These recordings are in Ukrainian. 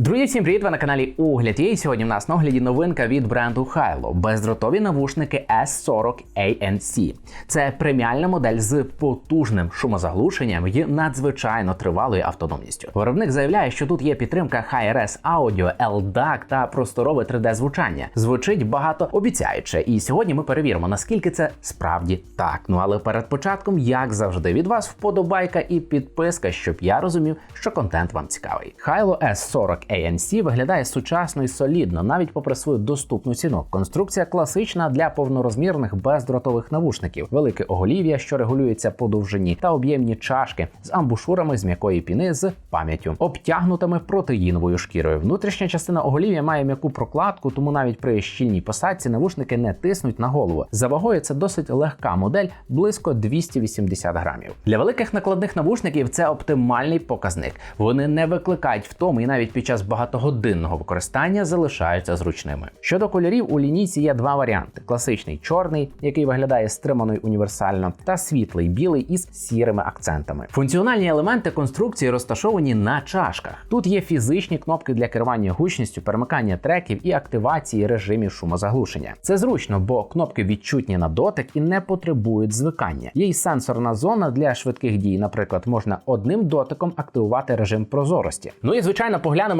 Друзі, всім привіт! Ви на каналі Огляд. І сьогодні в нас на огляді новинка від бренду Hilo. Бездротові навушники S40 ANC. Це преміальна модель з потужним шумозаглушенням і надзвичайно тривалою автономністю. Виробник заявляє, що тут є підтримка Hi-Res Audio, LDAC та просторове 3D-звучання. Звучить багато обіцяюче. І сьогодні ми перевіримо, наскільки це справді так. Ну але перед початком, як завжди, від вас вподобайка і підписка, щоб я розумів, що контент вам цікавий. Hilo S40 ANC виглядає сучасно і солідно, навіть попри свою доступну ціну. Конструкція класична для повнорозмірних бездротових навушників, велике оголів'я, що регулюється по довжині, та об'ємні чашки з амбушурами з м'якої піни з пам'яттю, обтягнутими протеїновою шкірою. Внутрішня частина оголів'я має м'яку прокладку, тому навіть при щільній посадці навушники не тиснуть на голову. За вагою це досить легка модель, близько 280 грамів. Для великих накладних навушників це оптимальний показник. Вони не викликають втоми і навіть під час багатогодинного використання залишаються зручними. Щодо кольорів, у лінійці є два варіанти: класичний чорний, який виглядає стримано й універсально, та світлий білий із сірими акцентами. Функціональні елементи конструкції розташовані на чашках. Тут є фізичні кнопки для керування гучністю, перемикання треків і активації режимів шумозаглушення. Це зручно, бо кнопки відчутні на дотик і не потребують звикання. Є й сенсорна зона для швидких дій. Наприклад, можна одним дотиком активувати режим прозорості. Ну і звичайно, поглянемо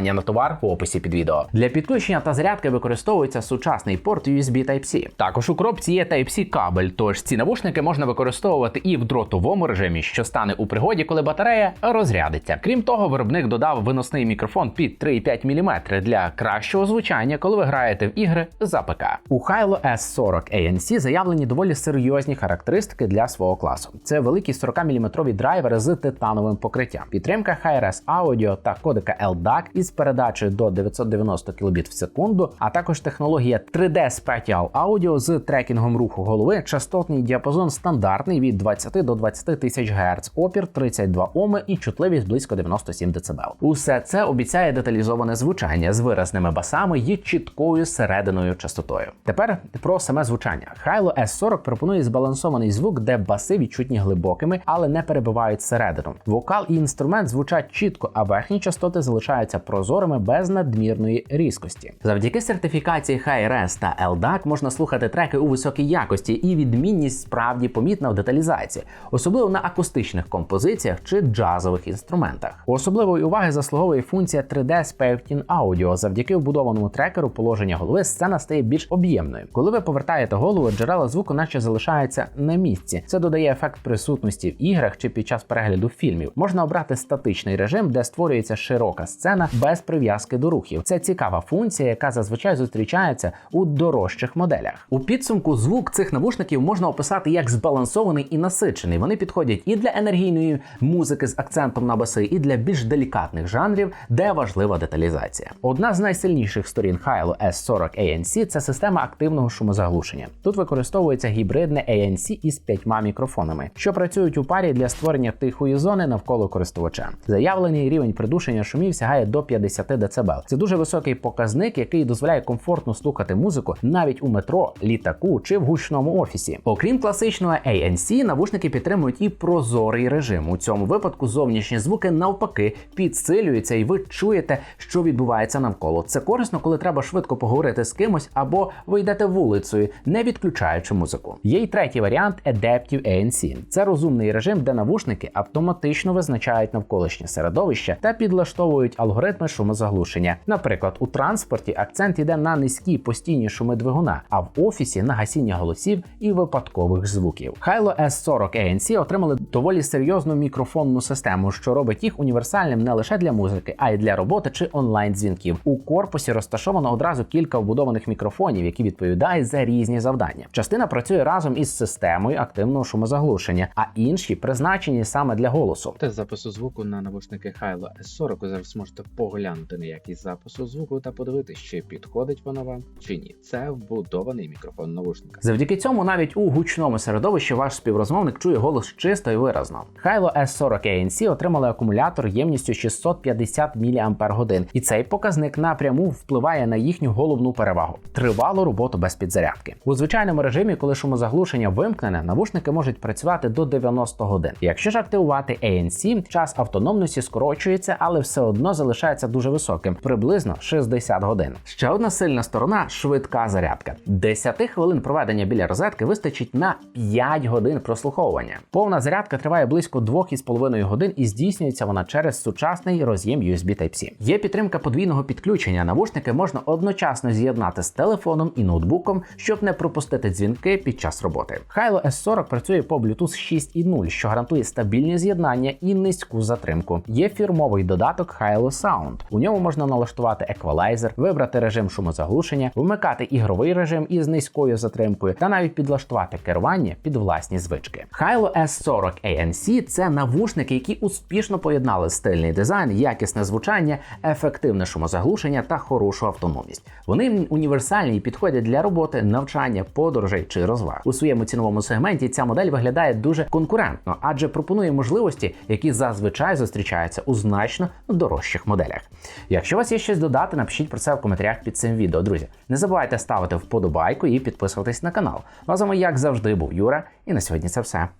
на товар в описі під відео. Для підключення та зарядки використовується сучасний порт USB Type-C. Також у коробці є Type-C кабель, тож ці навушники можна використовувати і в дротовому режимі, що стане у пригоді, коли батарея розрядиться. Крім того, виробник додав виносний мікрофон під 3,5 мм для кращого звучання, коли ви граєте в ігри за ПК. У Hilo S40 ANC заявлені доволі серйозні характеристики для свого класу. Це великі 40-мм драйвери з титановим покриттям, підтримка Hi-Res Audio та кодека LDAC із передачею до 990 кбіт в секунду, а також технологія 3D Spatial Audio з трекінгом руху голови, частотний діапазон стандартний від 20 до 20 тисяч Гц, опір 32 Оми і чутливість близько 97 дБ. Усе це обіцяє деталізоване звучання з виразними басами і чіткою серединою частотою. Тепер про саме звучання. Hilo S40 пропонує збалансований звук, де баси відчутні глибокими, але не перебивають середину. Вокал і інструмент звучать чітко, а верхні частоти залишаються прозорими без надмірної різкості. Завдяки сертифікації Hi-Res та LDAC можна слухати треки у високій якості, і відмінність справді помітна в деталізації, особливо на акустичних композиціях чи джазових інструментах. Особливої уваги заслуговує функція 3D Spectin Audio. Завдяки вбудованому трекеру положення голови сцена стає більш об'ємною. Коли ви повертаєте голову, джерела звуку, наче залишаються на місці. Це додає ефект присутності в іграх чи під час перегляду фільмів. Можна обрати статичний режим, де створюється широка сцена без прив'язки до рухів. Це цікава функція, яка зазвичай зустрічається у дорожчих моделях. У підсумку звук цих навушників можна описати як збалансований і насичений. Вони підходять і для енергійної музики з акцентом на баси, і для більш делікатних жанрів, де важлива деталізація. Одна з найсильніших сторін Hilo S40 ANC – це система активного шумозаглушення. Тут використовується гібридне ANC із п'ятьма мікрофонами, що працюють у парі для створення тихої зони навколо користувача. Заявлений рівень придушення шумів сягає до 50 дБ. Це дуже високий показник, який дозволяє комфортно слухати музику навіть у метро, літаку чи в гучному офісі. Окрім класичного ANC, навушники підтримують і прозорий режим. У цьому випадку зовнішні звуки навпаки підсилюються, і ви чуєте, що відбувається навколо. Це корисно, коли треба швидко поговорити з кимось або ви йдете вулицею, не відключаючи музику. Є й третій варіант Adaptive ANC. Це розумний режим, де навушники автоматично визначають навколишнє середовище та підлаштовують алгоритми шумозаглушення. Наприклад, у транспорті акцент йде на низькі постійні шуми двигуна, а в офісі на гасіння голосів і випадкових звуків. Hilo S40 ANC отримали доволі серйозну мікрофонну систему, що робить їх універсальним не лише для музики, а й для роботи чи онлайн-дзвінків. У корпусі розташовано одразу кілька вбудованих мікрофонів, які відповідають за різні завдання. Частина працює разом із системою активного шумозаглушення, а інші призначені саме для голосу. Тест запису звуку на навушники Hilo S40 ви зараз можете поглянути поглянути на якість запису звуку та подивитися, чи підходить вона вам чи ні. Це вбудований мікрофон навушника. Завдяки цьому навіть у гучному середовищі ваш співрозмовник чує голос чисто і виразно. Hilo S40 ANC отримали акумулятор ємністю 650 мАч, і цей показник напряму впливає на їхню головну перевагу тривалу роботу без підзарядки. У звичайному режимі, коли шумозаглушення вимкнене, навушники можуть працювати до 90 годин. Якщо ж активувати ANC, час автономності скорочується, але все одно залишається дуже високим приблизно 60 годин. Ще одна сильна сторона швидка зарядка. 10 хвилин проведення біля розетки вистачить на 5 годин прослуховування. Повна зарядка триває близько 2,5 годин і здійснюється вона через сучасний роз'єм USB Type-C. Є підтримка подвійного підключення. Навушники можна одночасно з'єднати з телефоном і ноутбуком, щоб не пропустити дзвінки під час роботи. Hilo S40 працює по Bluetooth 6.0, що гарантує стабільні з'єднання і низьку затримку. Є фірмовий додаток Hilo Sound. У ньому можна налаштувати еквалайзер, вибрати режим шумозаглушення, вмикати ігровий режим із низькою затримкою та навіть підлаштувати керування під власні звички. Hilo S40 ANC – це навушники, які успішно поєднали стильний дизайн, якісне звучання, ефективне шумозаглушення та хорошу автономність. Вони універсальні і підходять для роботи, навчання, подорожей чи розваг. У своєму ціновому сегменті ця модель виглядає дуже конкурентно, адже пропонує можливості, які зазвичай зустрічаються у значно дорожчих моделях. Якщо у вас є щось додати, напишіть про це в коментарях під цим відео. Друзі, не забувайте ставити вподобайку і підписуватись на канал. Ну а з вами, як завжди, був Юра, і на сьогодні це все.